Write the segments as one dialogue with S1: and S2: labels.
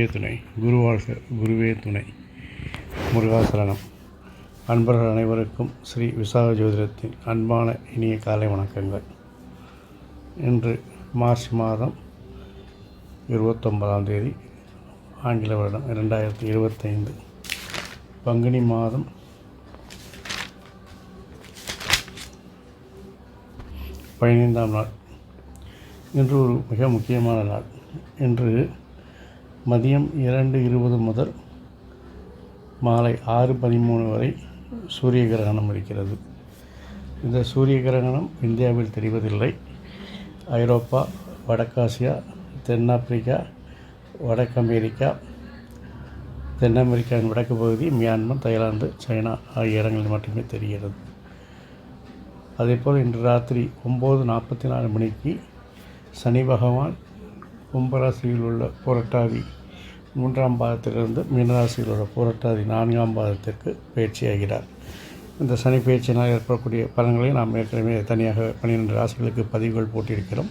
S1: குருவே துணை குருவாழ்க குருவே துணை. முருகாசரணம். அன்பர்கள் அனைவருக்கும் ஸ்ரீ விசாக ஜோதிடத்தின் அன்பான இனிய காலை வணக்கங்கள். இன்று மார்ச் மாதம் இருபத்தொன்பதாம் தேதி ஆங்கில வருடம் இரண்டாயிரத்தி இருபத்தைந்து. பங்குனி மாதம் பதினைந்தாம் நாள். இன்று ஒரு மிக முக்கியமான நாள். இன்று மதியம் இரண்டு இருபது முதல் மாலை ஆறு பதிமூணு வரை சூரிய கிரகணம் இருக்கிறது. இந்த சூரிய கிரகணம் இந்தியாவில் தெரிவதில்லை. ஐரோப்பா வடக்காசியா தென்னாப்பிரிக்கா வடக்கு அமெரிக்கா தென் அமெரிக்காவின் வடக்கு பகுதி மியான்மர் தாய்லாந்து சைனா ஆகிய இடங்களில் மட்டுமே தெரிகிறது. அதேபோல் இன்று ராத்திரி ஒம்பது நாற்பத்தி நாலு மணிக்கு சனி பகவான் கும்பராசியில் உள்ள புரட்டாதி மூன்றாம் பாதத்திலிருந்து மீனராசியில் உள்ள புரட்டாதி நான்காம் பாதத்திற்கு பயிற்சியாகிறார். இந்த சனி பயிற்சியினால் ஏற்படக்கூடிய பலன்களை நாம் ஏற்கனவே தனியாக பன்னிரெண்டு ராசிகளுக்கு பதிவுகள் போட்டிருக்கிறோம்.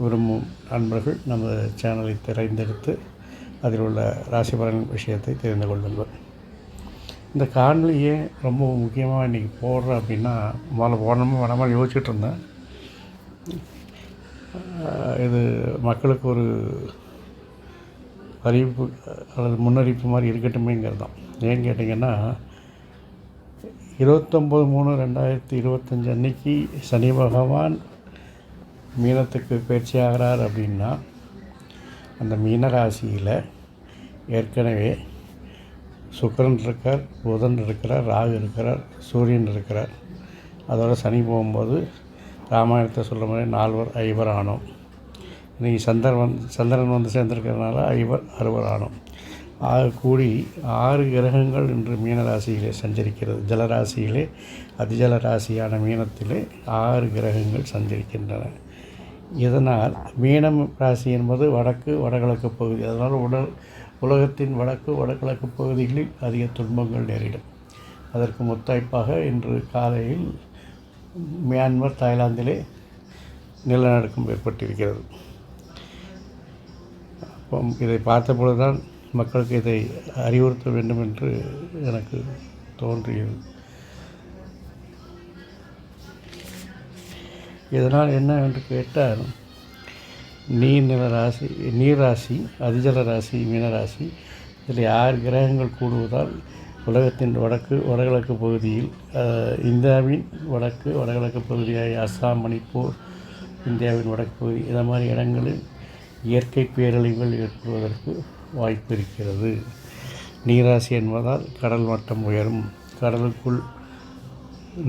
S1: விரும்பும் நண்பர்கள் நமது சேனலை தெரிந்தெடுத்து அதில் உள்ள ராசி பலன் விஷயத்தை தெரிந்து கொள்ளுங்கள். இந்த காணொலி ஏன் ரொம்ப முக்கியமாக இன்றைக்கி போடுறேன் அப்படின்னா முதல்ல போடணுமா வேணாமல் யோசிச்சுட்டு இருந்தேன். இது மக்களுக்கு ஒரு அறிவிப்பு அல்லது முன்னறிவிப்பு மாதிரி இருக்கட்டுமேங்கிறது தான். ஏன்னு கேட்டிங்கன்னா இருபத்தொம்போது மூணு ரெண்டாயிரத்தி இருபத்தஞ்சி அன்னைக்கு சனி பகவான் மீனத்துக்கு பயிற்சி ஆகிறார் அப்படின்னா அந்த மீன ராசியில் ஏற்கனவே சுக்கிரன் இருக்கார் புதன் இருக்கிறார் ராகு இருக்கிறார் சூரியன் இருக்கிறார். அதோட சனி போகும்போது ராமாயணத்தை சொல்கிற மாதிரி நால்வர் ஐவர் ஆனோம். இன்றைக்கி சந்திரன் வந்து சந்திரன் வந்து சேர்ந்திருக்கிறதுனால ஐவர் அறுவர் ஆனோம். ஆக கூடி ஆறு கிரகங்கள் இன்று மீனராசியிலே சஞ்சரிக்கிறது. ஜலராசியிலே அதிஜல ராசியான மீனத்திலே ஆறு கிரகங்கள் சஞ்சரிக்கின்றன. இதனால் மீனம் ராசி என்பது வடக்கு வடகிழக்கு பகுதி. அதனால் உடல் உலகத்தின் வடக்கு வடகிழக்கு பகுதிகளில் அதிக துன்பங்கள் நேரிடும். அதற்கு முத்தாய்ப்பாக இன்று காலையில் மியான்மர் தாய்லாந்திலே நிலநடுக்கம் ஏற்பட்டிருக்கிறது. அப்போ இதை பார்த்தபொழுதுதான் மக்களுக்கு இதை அறிவுறுத்த வேண்டும் என்று எனக்கு தோன்றியது. இதனால் என்ன என்று கேட்டால் நீர்நில ராசி நீர் ராசி அதிஜல ராசி மீனராசி இதில் ஆறு கிரகங்கள் கூடுவதால் உலகத்தின் வடக்கு வடகிழக்கு பகுதியில் இந்தியாவின் வடக்கு வடகிழக்கு பகுதியாக அஸ்ஸாம் மணிப்பூர் இந்தியாவின் வடக்கு பகுதி இந்த மாதிரி இடங்களில் இயற்கை பேரழிவுகள் ஏற்படுவதற்கு வாய்ப்பு இருக்கிறது. நீராசி என்பதால் கடல் மட்டம் உயரும். கடலுக்குள்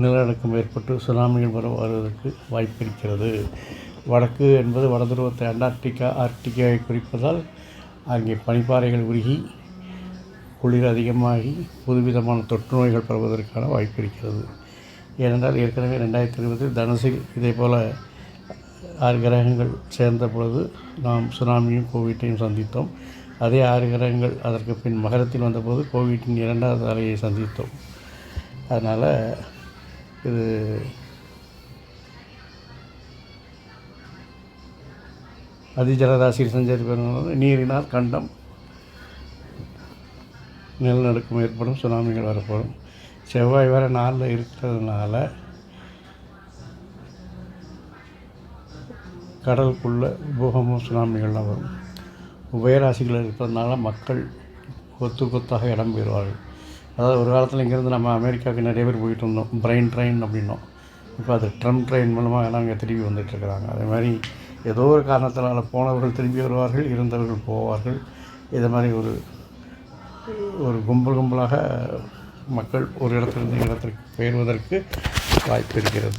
S1: நிலநடுக்கம் ஏற்பட்டு சுனாமிகள் வர வருவதற்கு வாய்ப்பு இருக்கிறது. வடக்கு என்பது வடதுருவத்தை அண்டார்டிகா ஆர்டிகாவை குறிப்பதால் அங்கே பனிப்பாறைகள் உருகி குளிர் அதிகமாகி புதுவிதமான தொற்று நோய்கள் பரவுவதற்கான வாய்ப்பு இருக்கிறது. ஏனென்றால் ஏற்கனவே ரெண்டாயிரத்தி இருபதில் தனுசில் இதே போல் ஆறு கிரகங்கள் சேர்ந்த பொழுது நாம் சுனாமியும் கோவிட்டையும் சந்தித்தோம். அதே ஆறு கிரகங்கள் அதற்கு பின் மகரத்தில் வந்தபோது கோவிட்டின் இரண்டாவது அலையை சந்தித்தோம். அதனால் இது அதிஜலராசியில் சஞ்சரிப்பது நீரினால் கண்டம் நிலநடுக்கம் ஏற்படும் சுனாமிகள் வரப்படும் செவ்வாய் வர நாளில் இருக்கிறதுனால கடலுக்குள்ள பூகமும் சுனாமிகள்லாம் வரும். உபயராசிகள் இருப்பதனால மக்கள் கொத்து கொத்தாக இடம் பெறுவார்கள். அதாவது ஒரு காலத்தில் இங்கேருந்து நம்ம அமெரிக்காவுக்கு நிறைய பேர் போயிட்டு இருந்தோம் பிரெயின் ட்ரெயின் அப்படின்னோம். இப்போ அது ட்ரம் ட்ரெயின் மூலமாக எல்லாம் இங்கே திரும்பி வந்துட்டுருக்குறாங்க அதே மாதிரி ஏதோ ஒரு காரணத்தினால போனவர்கள் திரும்பி வருவார்கள் இருந்தவர்கள் போவார்கள். இது மாதிரி ஒரு ஒரு கும்பல் கும்பலாக மக்கள் ஒரு இடத்திலிருந்து இடத்திற்கு பெயர்வதற்கு வாய்ப்பு இருக்கிறது.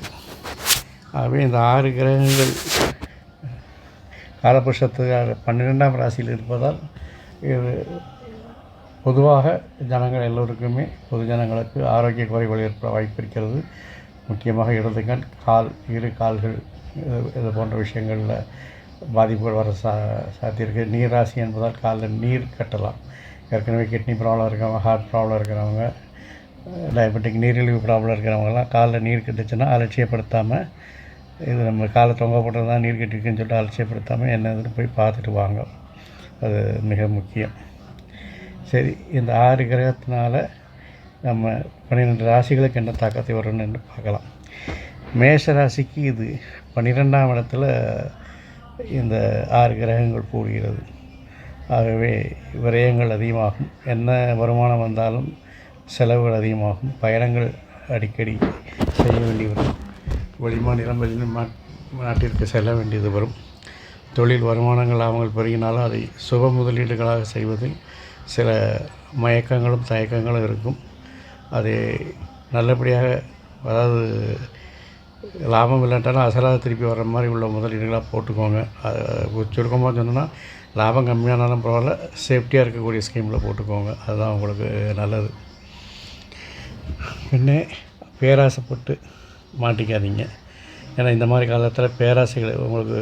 S1: ஆகவே இந்த ஆறு கிரகங்கள் காலபுருஷத்து பன்னிரெண்டாம் ராசியில் இருப்பதால் இது பொதுவாக ஜனங்கள் எல்லோருக்குமே பொது ஜனங்களுக்கு ஆரோக்கிய குறைகள் ஏற்பட வாய்ப்பு இருக்கிறது. முக்கியமாக இடதுகள் கால் இரு கால்கள் இது- இது போன்ற விஷயங்களில் பாதிப்புகள் வர சா சாத்தியிருக்கு நீர் ராசி என்பதால் காலில் நீர் கட்டலாம். ஏற்கனவே கிட்னி ப்ராப்ளம் இருக்கிறவங்க ஹார்ட் ப்ராப்ளம் இருக்கிறவங்க டயபெட்டிக் நீரிழிவு ப்ராப்ளம் இருக்கிறவங்கலாம் காலில் நீர் கட்டுச்சுன்னா அலட்சியப்படுத்தாமல் இது நம்ம காலை தொங்க போட்டது தான் நீர் கட்டிருக்குன்னு சொல்லிட்டு அலட்சியப்படுத்தாமல் என்னதுன்னு போய் பார்த்துட்டு வாங்க. அது மிக முக்கியம். சரி இந்த ஆறு கிரகத்தினால நம்ம பன்னிரெண்டு ராசிகளுக்கு என்ன தாக்கத்தை வரும்னு என்று பார்க்கலாம். மேஷ ராசிக்கு இது பன்னிரெண்டாம் இடத்துல இந்த ஆறு கிரகங்கள் கூடுகிறது. ஆகவே விரயங்கள் அதிகமாகும். என்ன வருமானம் வந்தாலும் செலவுகள் அதிகமாகும். பயணங்கள் அடிக்கடி செய்ய வேண்டி வரும். வெளிமாநிலம் வெளி நாட்டிற்கு செல்ல வேண்டியது வரும். தொழில் வருமானங்கள் லாபங்கள் பெருகினாலும் அதை சுப முதலீடுகளாக செய்வதில் சில மயக்கங்களும் தயக்கங்களும் இருக்கும். அதை நல்லபடியாக அதாவது லாபம் இல்லாட்டாலும் அசலாக திருப்பி வர்ற மாதிரி உள்ள முதலீடுகளாக போட்டுக்கோங்க. அது சுருக்கமாக சொன்னோன்னா லாபம் கம்மியானாலும் பரவாயில்ல. சேஃப்டியாக இருக்கக்கூடிய ஸ்கீமில் போட்டுக்கோங்க. அதுதான் உங்களுக்கு நல்லது. பின்னே பேராசைப்பட்டு மாட்டிக்காதீங்க. ஏன்னா இந்த மாதிரி காலத்தில் பேராசைகள் உங்களுக்கு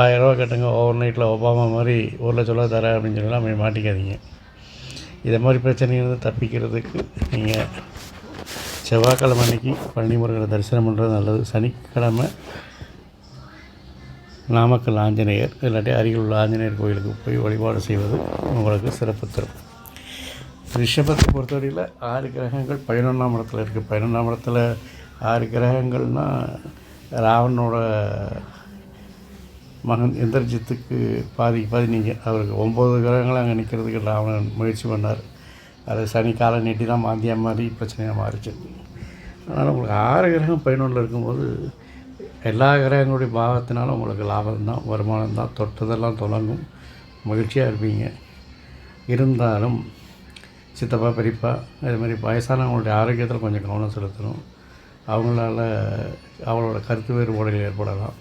S1: ஆயிரரூவா கட்டுங்க ஓவர் நைட்டில் ஒபாமா மாதிரி ஒரு லட்ச ரூபா தரேன் அப்படின்னு சொல்லலாம் போய் மாட்டிக்காதீங்க. இதை மாதிரி பிரச்சனைகள் தப்பிக்கிறதுக்கு நீங்கள் செவ்வாய்க்கிழமை அன்னைக்கு பழனி முருகனை தரிசனம் பண்ணுறது நல்லது. சனிக்கிழமை நாமக்கல் ஆஞ்சநேயர் இல்லாட்டி அருகில் உள்ள ஆஞ்சநேயர் கோயிலுக்கு போய் வழிபாடு செய்வது உங்களுக்கு சிறப்பு தரும். ரிஷபத்தை பொறுத்தவரையில் ஆறு கிரகங்கள் பதினொன்றாம் இடத்துல இருக்குது பதினொன்றாம் இடத்துல ஆறு கிரகங்கள்னால் ராவனோட மகன் இந்திரஜித்துக்கு பாதி பாதி நீங்கள் அவருக்கு ஒம்பது கிரகங்கள் அங்கே நிற்கிறதுக்கு ராவணன் முயற்சி பண்ணார். அது சனி காலை நீட்டி தான் மாந்தியா மாதிரி பிரச்சனையாக மாறிச்சு. அதனால் உங்களுக்கு ஆறு கிரகம் பதினொன்றில் இருக்கும்போது எல்லா கிரகங்களுடைய பாவத்தினாலும் உங்களுக்கு லாபம் தான் வருமானம் தான். தொட்டதெல்லாம் தொடங்கும். மகிழ்ச்சியாக இருப்பீங்க. இருந்தாலும் சித்தப்பா பெரியப்பா இது மாதிரி வயசானவங்களுடைய ஆரோக்கியத்தில் கொஞ்சம் கவனம் செலுத்தணும். அவங்களால அவங்களோட கருத்து வேறுபாடுகள் ஏற்படலாம்.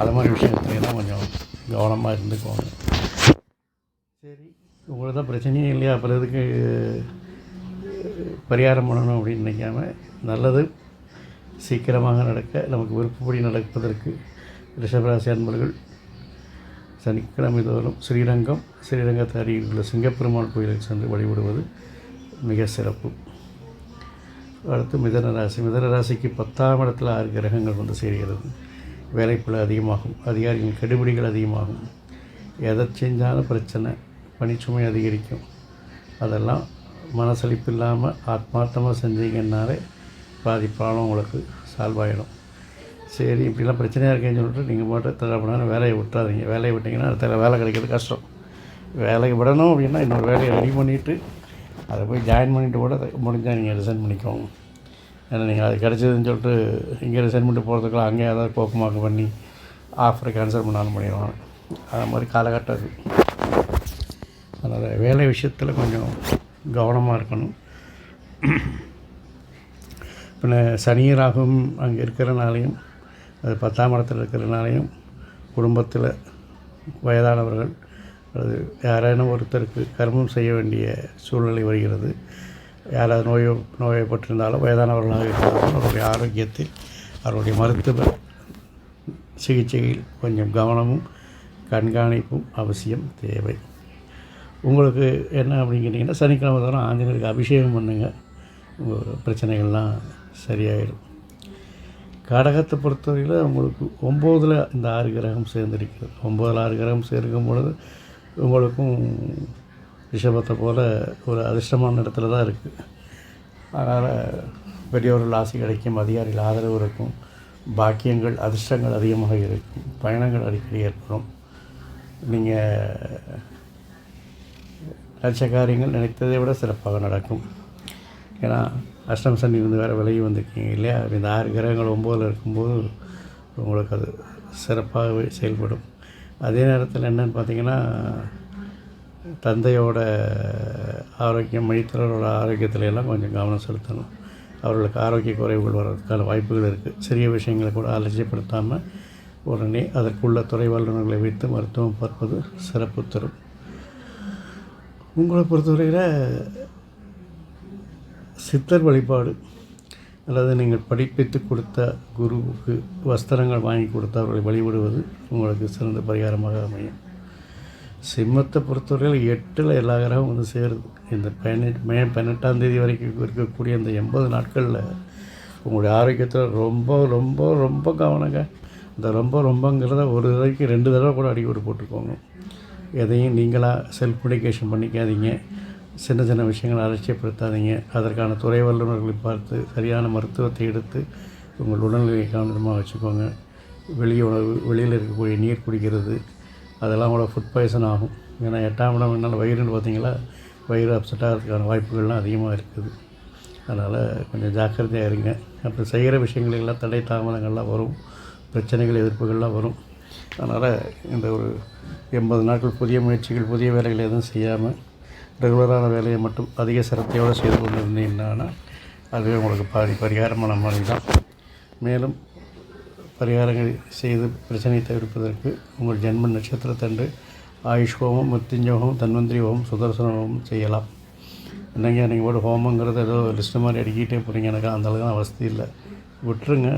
S1: அது மாதிரி விஷயத்துலாம் கொஞ்சம் கவனமாக இருந்துக்கோங்க. சரி உங்களுக்கு தான் பிரச்சனையே இல்லையா? அப்புறம் எதுக்கு பரிகாரம் பண்ணணும் அப்படின்னு நினைக்காம நல்லது. சீக்கிரமாக நடக்க நமக்கு விருப்பப்படி நடப்பதற்கு ரிஷபராசி அன்பர்கள் சனிக்கிழமை தோறும் ஸ்ரீரங்கம் ஸ்ரீரங்கத்தை அருகில் உள்ள சிங்கப்பெருமாள் கோயிலுக்கு சென்று வழிபடுவது மிக சிறப்பு. அடுத்து மிதன ராசி. மிதன ராசிக்கு பத்தாம் இடத்துல ஆறு கிரகங்கள் வந்து சேர்கிறது. வேலைப்பளு அதிகமாகும் அதிகாரிகள் கெடுபிடிகள் அதிகமாகும். எதை செஞ்சாலும் பிரச்சனை பணிச்சுமை அதிகரிக்கும். அதெல்லாம் மனசளிப்பு இல்லாமல் ஆத்மார்த்தமாக செஞ்சீங்கன்னாலே பாதி ப்ராப்ளம் உங்களுக்கு சால்வ் ஆகிடும் சரி இப்படிலாம் பிரச்சனையாக இருக்கேன்னு சொல்லிட்டு நீங்கள் மட்டும் தடை பண்ணாலும் வேலையை விட்டுறாதீங்க. வேலையை விட்டிங்கன்னா அடுத்த வேலை கிடைக்கிறது கஷ்டம். வேலைக்கு விடணும் அப்படின்னா இன்னொரு வேலையை ரெடி பண்ணிவிட்டு அதை போய் ஜாயின் பண்ணிவிட்டு கூட முடிஞ்சால் நீங்கள் ரிசைன் பண்ணிக்கோங்க. ஏன்னா நீங்கள் அது கிடச்சதுன்னு சொல்லிட்டு இங்கே ரிசைன் பண்ணிட்டு போகிறதுக்குலாம் அங்கே ஏதாவது கோப்பமாக்கு பண்ணி ஆஃபரை கேன்சல் பண்ணாலும் பண்ணிடுவாங்க அது மாதிரி காலகட்டம் அது. அதனால் வேலை விஷயத்தில் கொஞ்சம் கவனமாக இருக்கணும். பின்ன சனியராகவும் அங்கே இருக்கிறனாலையும் அது பத்தாம் இடத்தில் இருக்கிறனாலையும் குடும்பத்தில் வயதானவர்கள் அல்லது யாரேனும் ஒருத்தருக்கு கர்மம் செய்ய வேண்டிய சூழ்நிலை வருகிறது யாராவது நோயோ நோயப்பட்டிருந்தாலும் வயதானவர்களாக இருந்தாலும் அவருடைய ஆரோக்கியத்தில் அவருடைய மருத்துவ சிகிச்சையில் கொஞ்சம் கவனமும் கண்காணிப்பும் அவசியம் தேவை. உங்களுக்கு என்ன அப்படின்னு கேட்டிங்கன்னா சனிக்கிழமை தவிர ஆஞ்சநேயருக்கு அபிஷேகம் பண்ணுங்கள் உங்கள் பிரச்சனைகள்லாம் சரியாயிடும் கடகத்தை பொறுத்தவரையில் உங்களுக்கு ஒம்போதில் இந்த ஆறு கிரகம் சேர்ந்திருக்கிறது. ஒம்போதில் ஆறு கிரகம் சேர்க்கும் பொழுது உங்களுக்கும் ரிஷபத்தை போல் ஒரு அதிர்ஷ்டமான இடத்துல தான் இருக்குது அதனால் பெரியவர்கள் ஆசை கிடைக்கும் அதிகாரிகள் ஆதரவு இருக்கும் பாக்கியங்கள் அதிர்ஷ்டங்கள் அதிகமாக இருக்கும் பயணங்கள் அடிக்கடி ஏற்படும். நீங்கள் லட்ச காரியங்கள் நினைத்ததை விட சிறப்பாக நடக்கும். ஏன்னா அஷ்டம் சனி வந்து வேறு விலகி வந்திருக்கீங்க இல்லையா? இந்த ஆறு கிரகங்கள் ஒம்போதில் இருக்கும்போது உங்களுக்கு அது சிறப்பாகவே செயல்படும். அதே நேரத்தில் என்னென்னு பார்த்தீங்கன்னா தந்தையோட ஆரோக்கியம் மணித்தரோட ஆரோக்கியத்துல எல்லாம் கொஞ்சம் கவனம் செலுத்தணும். அவர்களுக்கு ஆரோக்கிய குறைவுகள் வர்றதுக்கான வாய்ப்புகள் இருக்குது சிறிய விஷயங்களை கூட அலட்சியப்படுத்தாமல் உடனே அதற்குள்ள துறை வல்லுநர்களை வைத்து மருத்துவம் பார்ப்பது சிறப்பு தரும். உங்களை பொறுத்தவரையில் சித்தர் வழிபாடு அல்லது நீங்கள் படிப்பித்து கொடுத்த குருவுக்கு வஸ்திரங்கள் வாங்கி கொடுத்து அவர்களை வழிபடுவது உங்களுக்கு சிறந்த பரிகாரமாக அமையும். சிம்மத்தை பொறுத்தவரையில் எட்டில் எல்லா கிரகம் வந்து சேருது. இந்த பதினெட்டு மே பதினெட்டாம் தேதி வரைக்கும் இருக்கக்கூடிய இந்த எண்பது நாட்களில் உங்களுடைய ஆரோக்கியத்தில் ரொம்ப ரொம்ப ரொம்ப கவனங்க. இந்த ரொம்ப ரொம்பங்கிறத ஒரு தடவைக்கு ரெண்டு தடவை கூட அடிக்கடி போட்டுக்கோங்க. எதையும் நீங்களாக செல்ஃப் மெடிக்கேஷன் பண்ணிக்காதீங்க. சின்ன சின்ன விஷயங்களை அலட்சியப்படுத்தாதீங்க. அதற்கான துறை வல்லுநர்களை பார்த்து சரியான மருத்துவத்தை எடுத்து உங்கள் உடல்நிலையை கவனமாக வச்சுக்கோங்க. வெளி உணவு வெளியில் இருக்கக்கூடிய நீர் குடிக்கிறது அதெல்லாம் கூட ஃபுட் பாய்சன் ஆகும். ஏன்னா எட்டாம் இடம் என்னால் வயிறுன்னு பார்த்தீங்களா? வயிறு அப்செட் ஆகிறதுக்கான வாய்ப்புகள்லாம் அதிகமாக இருக்குது. அதனால் கொஞ்சம் ஜாக்கிரதையாக இருங்க. அப்புறம் செய்கிற விஷயங்களெல்லாம் தடை தாமதங்கள்லாம் வரும். பிரச்சனைகள் எதிர்ப்புகள்லாம் வரும். அதனால் இந்த ஒரு எண்பது நாட்கள் புதிய முயற்சிகள் புதிய வேலைகள் எதுவும் செய்யாமல் ரெகுலரான வேலையை மட்டும் அதிக சிரத்தையோடு செய்து கொண்டு இருந்தீங்கன்னா அதுவே உங்களுக்கு பாதி பரிகாரமான மாதிரி தான். மேலும் பரிகாரங்கள் செய்து பிரச்சனையை தவிர்ப்பதற்கு உங்கள் ஜென்ம நட்சத்திரத்தன்று ஆயுஷ் ஹோமம் மிருத்யுஞ்சோகம் தன்வந்திரி ஹோமம் சுதர்சன ஹோமம் செய்யலாம். என்னங்க நீங்கள் போட்டு ஹோமங்கிறது ஏதோ லிஸ்ட்டு மாதிரி அடிக்கிட்டே போகிறீங்க எனக்கு அந்த அளவுக்கு வசதி இல்லை. விட்டுருங்க.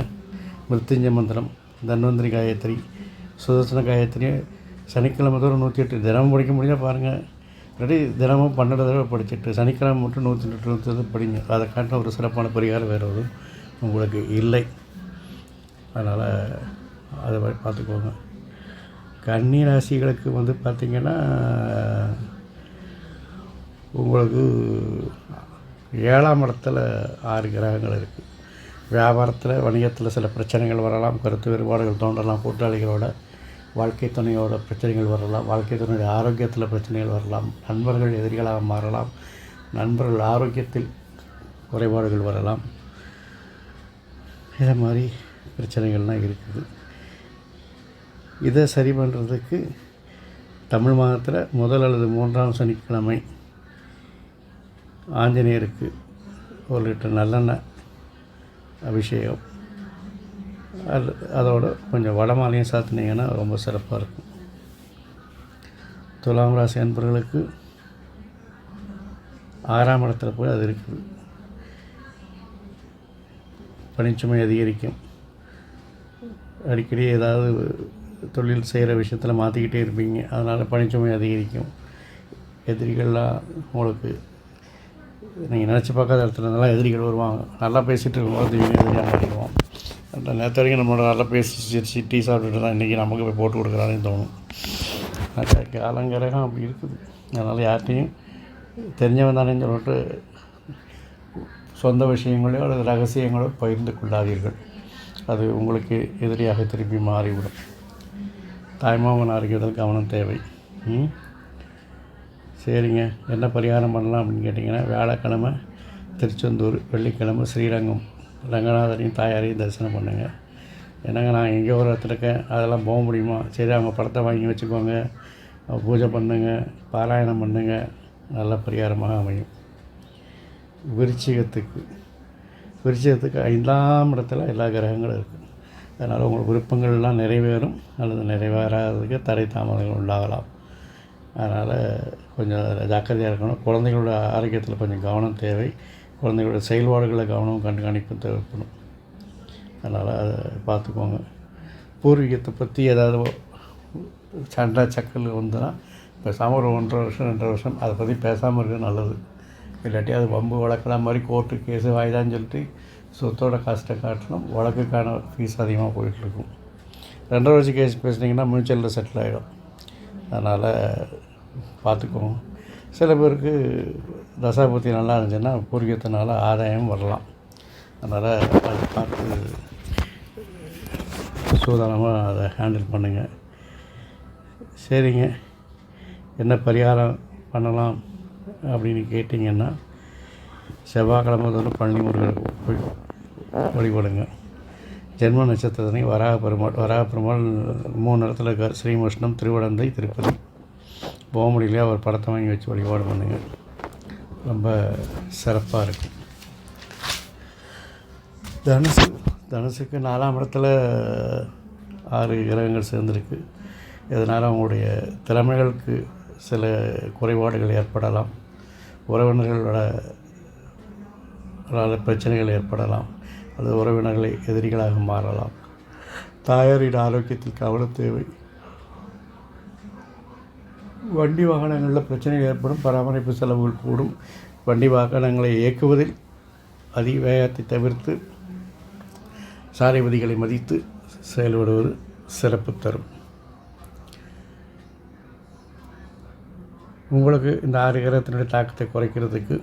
S1: மிருத்யுஞ்ச மந்திரம் தன்வந்திரி காயத்ரி சுதர்சன காயத்ரி சனிக்கிழமை தோறும் நூற்றி எட்டு தினமும் படிக்க முடிஞ்சால் பாருங்கள் இல்லாட்டி தினமும் பன்னெண்டு தடவை படிச்சுட்டு சனிக்கிழமை மட்டும் நூற்றி எட்டு நூற்றி எட்டு படிங்க. அதை காட்டின ஒரு சிறப்பான பரிகாரம் வேறு எதுவும் உங்களுக்கு இல்லை. அதனால் அதை மாதிரி பார்த்துக்கோங்க. கன்னி ராசிகளுக்கு வந்து பார்த்திங்கன்னா உங்களுக்கு ஏழாம் இடத்துல ஆறு கிரகங்கள் இருக்குது வியாபாரத்தில் வணிகத்தில் சில பிரச்சனைகள் வரலாம். கருத்து வேறுபாடுகள் தோன்றலாம் கூட்டாளிகளோட வாழ்க்கை துணையோட பிரச்சனைகள் வரலாம். வாழ்க்கை துணையோட ஆரோக்கியத்தில் பிரச்சனைகள் வரலாம். நண்பர்கள் எதிரிகளாக மாறலாம். நண்பர்கள் ஆரோக்கியத்தில் குறைபாடுகள் வரலாம். இதை மாதிரி பிரச்சனைகள்லாம் இருக்குது. இதை சரி பண்ணுறதுக்கு தமிழ் மாதத்தில் முதல் அல்லது மூன்றாம் சனிக்கிழமை ஆஞ்சநேயருக்கு ஒரு லிட்டர் நல்லெண்ணெய் அபிஷேகம். அது அதோட கொஞ்சம் வடமாலையும் சாத்தினீங்கன்னா ரொம்ப சிறப்பாக இருக்கும். துலாம் ராசி அன்பர்களுக்கு ஆறாம் இடத்துல போய் அது இருக்குது. பணிச்சுமை அதிகரிக்கும். அடிக்கடி ஏதாவது தொழில் செய்கிற விஷயத்தில் மாற்றிக்கிட்டே இருப்பீங்க. அதனால் பணிச்சுமை அதிகரிக்கும். எதிரிகள்லாம் உங்களுக்கு நீங்கள் நினச்சி பார்க்காத இடத்துல நல்லா எதிரிகள் வருவாங்க. நல்லா பேசிகிட்டு இருக்கும்போது எதிரியாக நேற்று வரைக்கும் நம்மளோட நல்லா பேசி சிரிச்சு டீ சாப்பிட்டுட்டு தான் இன்றைக்கி நமக்கு போய் போட்டு கொடுக்குறான்னு தோணும். அந்த காலங்கிரகம் அப்படி இருக்குது. அதனால் யார்கிட்டையும் தெரிஞ்சவன் தானேன்னு சொல்லிட்டு சொந்த விஷயங்களோ அல்லது ரகசியங்களோ பகிர்ந்து கொள்ளாதீர்கள் அது உங்களுக்கு எதிரியாக திருப்பி மாறிவிடும். தாய்மாமன் ஆரோக்கியத்தில் கவனம் தேவை. ம்? சரிங்க. என்ன பரிகாரம் பண்ணலாம் அப்படின்னு கேட்டிங்கன்னா வியாழக்கிழமை திருச்செந்தூர் வெள்ளிக்கிழமை ஸ்ரீரங்கம். ரங்கநாதரையும் தாயாரையும் தரிசனம் பண்ணுங்கள் என்னங்க நான் எங்கே ஒரு இடத்துல இருக்கேன். அதெல்லாம் போக முடியுமா? சரி அவங்க படத்தை வாங்கி வச்சுக்கோங்க. பூஜை பண்ணுங்க பாராயணம் பண்ணுங்க. நல்ல பரிகாரமாக அமையும். விருச்சிகத்துக்கு. விருச்சிகத்துக்கு ஐந்தாம் இடத்துல எல்லா கிரகங்களும் இருக்குது அதனால் உங்கள் விருப்பங்கள்லாம் நிறைவேறும். அல்லது நிறைவேறாததுக்கு தடை தாமதங்கள் உண்டாகலாம். அதனால் கொஞ்சம் ஜாக்கிரதையாக இருக்கணும். குழந்தைகளோட ஆரோக்கியத்தில் கொஞ்சம் கவனம் தேவை. குழந்தைகளோட செயல்பாடுகளை கவனம் கண்காணிப்பு தேவைப்படும். அதனால் அதை பார்த்துக்கோங்க. பூர்வீகத்தை பற்றி ஏதாவது சண்டை சக்கல் வந்துன்னா பேசாமல் ஒரு ஒன்றரை வருஷம் ரெண்டரை வருஷம் அதை பற்றி பேசாமல் இருக்கிறது நல்லது. இல்லாட்டி அது வம்பு வழக்கெல்லாம் மாதிரி கோர்ட்டு கேஸு வாய்தான்னு சொல்லிட்டு சொத்தோட காஸ்ட்டை காட்டணும். வழக்குக்கான ஃபீஸ் அதிகமாக போயிட்டுருக்கும் ரெண்டரை வருஷம் கேஸ் பேசுனீங்கன்னா மியூச்சுவலில் செட்டில் ஆகிடும் அதனால் பார்த்துக்கோங்க. சில பேருக்கு தசாபுத்தி நல்லா இருந்துச்சுன்னா பூர்வீகத்தினால ஆதாயம் வரலாம். அதனால் அதை பார்த்து சூதானமாக அதை ஹேண்டில் பண்ணுங்கள் சரிங்க. என்ன பரிகாரம் பண்ணலாம் அப்படின்னு கேட்டிங்கன்னா செவ்வாய்க்கிழமை தோறும் பழனி முருகர் போய் வழிபடுங்க. ஜென்ம நட்சத்திரத்தினை வராக பெருமாள் வராக பெருமாள் மூணு இடத்துல இருக்கார். ஸ்ரீமுஷ்ணம் திருவடந்தை திருப்பதி. போமடியிலே ஒரு அவர் படத்தை வாங்கி வச்சு வழிபாடு பண்ணுங்கள் ரொம்ப சிறப்பாக இருக்கும் தனுசு தனுசுக்கு நாலாம் இடத்துல ஆறு கிரகங்கள் சேர்ந்துருக்கு. இதனால் அவங்களுடைய திறமைகளுக்கு சில குறைபாடுகள் ஏற்படலாம். உறவினர்களோட அதனால் பிரச்சனைகள் ஏற்படலாம். அது உறவினர்களை எதிரிகளாக மாறலாம். தாயாரின் ஆரோக்கியத்தில் கவனம் தேவை. வண்டி வாகனங்களில் பிரச்சனைகள் ஏற்படும் பராமரிப்பு செலவுகள் கூடும். வண்டி வாகனங்களை இயக்குவதில் அதிக வேகத்தை தவிர்த்து சாலை விதிகளை மதித்து செயல்படுவது சிறப்பு தரும். உங்களுக்கு இந்த ஆறு கிரகத்தினுடைய தாக்கத்தை குறைக்கிறதுக்கு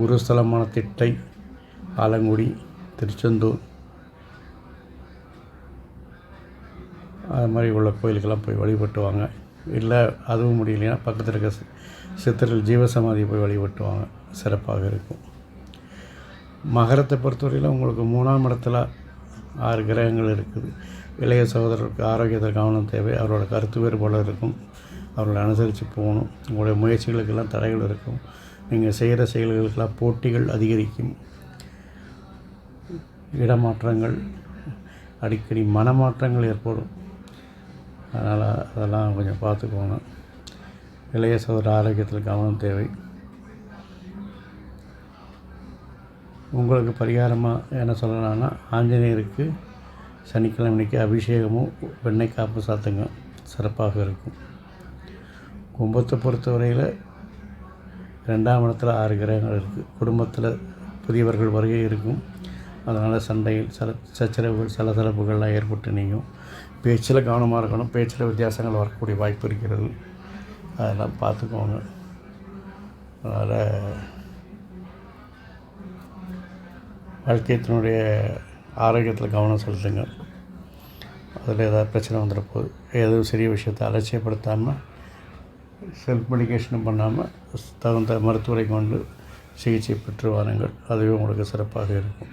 S1: குருஸ்தலமான திட்டை ஆலங்குடி திருச்செந்தூர் அது மாதிரி உள்ள கோயிலுக்கெல்லாம் போய் வழிபட்டு வாங்க. இல்லை அதுவும் முடியலைன்னா பக்கத்தில் இருக்க சி- சித்தர்கள் ஜீவசமாதி போய் வழிபட்டுவாங்க. சிறப்பாக இருக்கும். மகரத்தை பொறுத்தவரையில் உங்களுக்கு மூணாம் இடத்துல ஆறு கிரகங்கள் இருக்குது. இளைய சகோதரருக்கு ஆரோக்கியத்தில் கவனம் தேவை. அவரோட கருத்து வேறுபாடு இருக்கும். அவர்களை அனுசரித்து போகணும். உங்களுடைய முயற்சிகளுக்கெல்லாம் தடைகள் இருக்கும். நீங்கள் செய்கிற செயல்களுக்கெல்லாம் போட்டிகள் அதிகரிக்கும். இடமாற்றங்கள் அடிக்கடி மனமாற்றங்கள் ஏற்படும். அதனால் அதெல்லாம் கொஞ்சம் பார்த்துக்கோங்க இளைய சகோதர ஆரோக்கியத்தில் கவனம் தேவை. உங்களுக்கு பரிகாரமாக என்ன சொல்லலாம்னா ஆஞ்சநேயருக்கு சனிக்கிழமைக்கு அபிஷேகமும் வெண்ணெய் காப்பு சாத்துங்க. சிறப்பாக இருக்கும். கும்பத்தை பொறுத்தவரையில் ரெண்டாம் இடத்துல ஆறு கிரகங்கள் இருக்குது குடும்பத்தில் புதியவர்கள் வருகை இருக்கும். அதனால் சண்டையில் சல சச்சரவுகள் சலசலப்புகள்லாம் ஏற்பட்டு நீங்கும். பேச்சில் கவனமாக இருக்கணும். பேச்சில் வித்தியாசங்கள் வரக்கூடிய வாய்ப்பு இருக்கிறது. அதெல்லாம் பார்த்துக்கோங்க. அதனால் வாழ்க்கையத்தினுடைய ஆரோக்கியத்தில் கவனம் செலுத்துங்க. அதில் ஏதாவது பிரச்சனை வந்துட எதுவும் சிறிய விஷயத்தை அலட்சியப்படுத்தாமல் செல்ஃப் மெடிக்கேஷனும் பண்ணாமல் தகுந்த மருத்துவரை கொண்டு சிகிச்சை பெற்று வாருங்கள். அதுவே உங்களுக்கு சிறப்பாக இருக்கும்.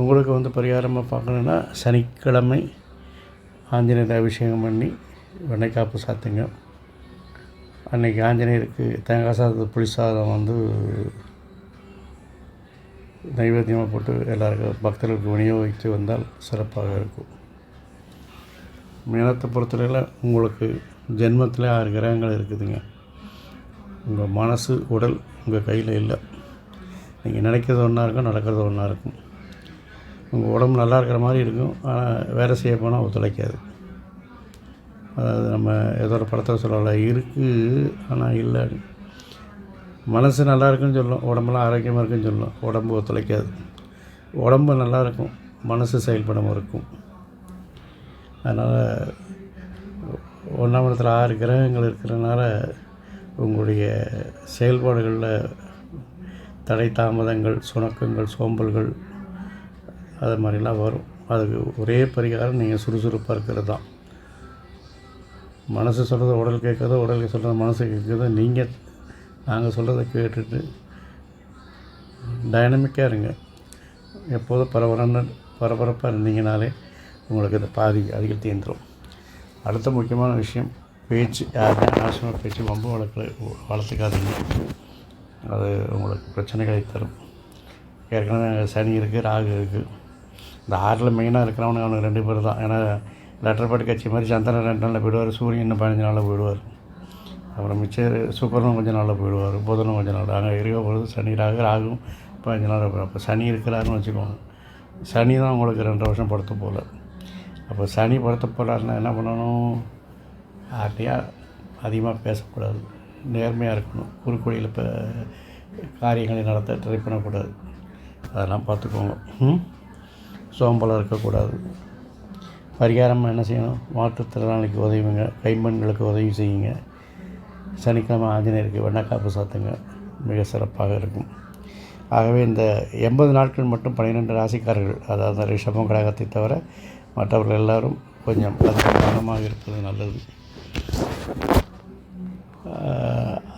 S1: உங்களுக்கு வந்து பரிகாரமாக பார்க்கணுன்னா சனிக்கிழமை ஆஞ்சநேயர் அபிஷேகம் பண்ணி வெண்ணைக்காப்பு சாத்துங்க அன்றைக்கி ஆஞ்சநேயருக்கு தேங்காய் சாதம் புளி சாதம் வந்து நைவேத்தியமாக போட்டு எல்லாருக்கும் பக்தர்களுக்கு விநியோகித்து வந்தால் சிறப்பாக இருக்கும். மீனத்தை பொறுத்தவரையில் உங்களுக்கு ஜென்மத்தில் ஆறு கிரகங்கள் இருக்குதுங்க. உங்கள் மனசு உடல் உங்கள் கையில் இல்லை. நீங்கள் நினைக்கிறது ஒன்றா இருக்கும் நடக்கிறது ஒன்றா இருக்கும். உங்கள் உடம்பு நல்லா இருக்கிற மாதிரி இருக்கும். ஆனால் வேலை செய்ய போனால் ஒத்துழைக்காது அதாவது நம்ம ஏதோ ஒரு படத்தில் சொல்லலாம் இருக்குது ஆனால் இல்லை. மனசு நல்லா இருக்குன்னு சொல்லும். உடம்புலாம் ஆரோக்கியமாக இருக்குன்னு சொல்லும். உடம்பு ஒத்துழைக்காது உடம்பு நல்லா இருக்கும். மனசு செயல்படாமல் இருக்கும். அதனால் ஒன்றாம் இடத்துல ஆறு கிரகங்கள் இருக்கிறனால உங்களுடைய செயல்பாடுகளில் தடை தாமதங்கள் சுணக்கங்கள் சோம்பல்கள் அது மாதிரிலாம் வரும். அதுக்கு ஒரே பரிகாரம் நீங்கள் சுறுசுறுப்பாக இருக்கிறது தான். மனசு சொல்கிறத உடல் கேட்குறதோ உடல் சொல்கிறது மனசு கேட்குறதோ நீங்கள் நாங்கள் சொல்கிறத கேட்டுட்டு டைனமிக்காக இருங்க. எப்போதும் பரபரன்னு பரபரப்பாக இருந்தீங்கனாலே உங்களுக்கு இந்த பாதி அதிகம் தீர்ந்துடும் அடுத்த முக்கியமான விஷயம் பேச்சு. யாருமே ஆசிரம பேச்சு வம்பு வளர்க்க வளர்த்துக்காதீங்க. அது உங்களுக்கு பிரச்சனைகளை தரும். ஏற்கனவே சனி இருக்குது ராகு இருக்குது இந்த ஆறில் மெயினாக இருக்கிறவனுக்கு அவனுக்கு ரெண்டு பேர் தான். ஏன்னா லெட்டர் கட்சி மாதிரி சந்திரன் ரெண்டு நாளில் போயிடுவார் சூரியன் இன்னும் பதினஞ்சு நாளில் போயிடுவார். அப்புறம் மிச்சர் சுக்கரனும் கொஞ்சம் நாளில் போயிடுவார் புதனும் கொஞ்சம் நாள். அங்கே இருக்க பொழுது சனி ராகு ராகும் பதினஞ்சு நாள் அப்போ சனி இருக்கிறாருன்னு வச்சுக்கோங்க. சனி தான் உங்களுக்கு ரெண்டு வருஷம் படுத்த போகல அப்போ சனி படுத்த போகிறாருன்னா என்ன பண்ணணும்? யார்கிட்டையா அதிகமாக பேசக்கூடாது. நேர்மையாக இருக்கணும். குறுக்கொழியில் இப்போ காரியங்களை நடத்த ட்ரை பண்ணக்கூடாது. அதெல்லாம் பார்த்துக்கோங்க. ம்? சோம்பலாக இருக்கக்கூடாது. பரிகாரமாக என்ன செய்யணும்? மாற்றுத்திறனாளிக்கு உதவிங்க. கைம்பெண்களுக்கு உதவி செய்யுங்க. சனிக்கிழமை ஆஞ்சநேயருக்கு வெண்ணக்காப்பு சாத்துங்க மிக சிறப்பாக இருக்கும். ஆகவே இந்த எண்பது நாட்கள் மட்டும் பன்னிரெண்டு ராசிக்காரர்கள் அதாவது ரிஷபம் கடகத்தை தவிர மற்றவர்கள் எல்லாரும் கொஞ்சம் கவனமாக இருப்பது நல்லது.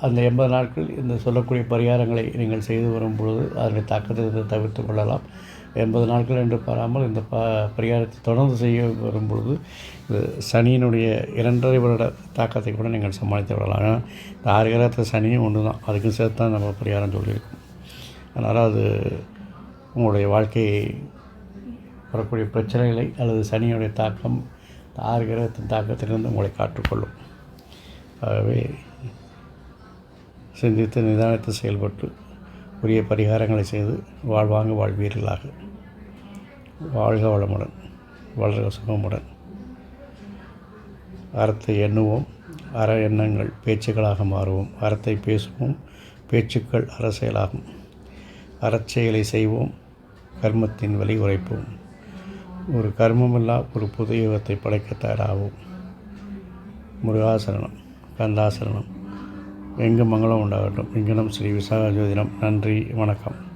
S1: அந்த எண்பது நாட்கள் இந்த சொல்லக்கூடிய பரிகாரங்களை நீங்கள் செய்து வரும் பொழுது அதனுடைய தாக்கத்தை தவிர்த்து கொள்ளலாம். எண்பது நாட்கள் என்று பாராமல் இந்த ப பரிகாரத்தை தொடர்ந்து செய்ய வரும் பொழுது இது சனியினுடைய இரண்டரை வருட தாக்கத்தை கூட நீங்கள் சமாளித்து விடலாம். ஏன்னா இந்த ஆறு கிரகத்தில் சனியும் ஒன்று தான் அதுக்கும் சேர்த்து தான் நம்ம பரிகாரம் சொல்லியிருக்கோம். அதனால் அது உங்களுடைய வாழ்க்கையை வரக்கூடிய பிரச்சனைகளை அல்லது சனியுடைய தாக்கம் ஆறு கிரகத்தின் தாக்கத்திலிருந்து உங்களை காற்றுக்கொள்ளும் ஆகவே சிந்தித்து நிதானத்தை செயல்பட்டு உரிய பரிகாரங்களை செய்து வாழ்வாங்க வாழ்வீர்களாக. வாழ்க வளமுடன் வளர்க சுகமுடன். அறத்தை எண்ணுவோம் அற எண்ணங்கள் பேச்சுக்களாக மாறுவோம் அறத்தை பேசுவோம் பேச்சுக்கள் அரசியலாகும் அறச்செயலை செய்வோம் கர்மத்தின் வழி உரைப்போம். ஒரு கர்மமில்லா ஒரு புது யுகத்தை படைக்க தயாராகும் முருகாசரணம் கந்தாசரணம் எங்கு மங்களம் உண்டாகட்டும். இங்கனம் ஸ்ரீ விசாக ஜோதிடம் நன்றி வணக்கம்.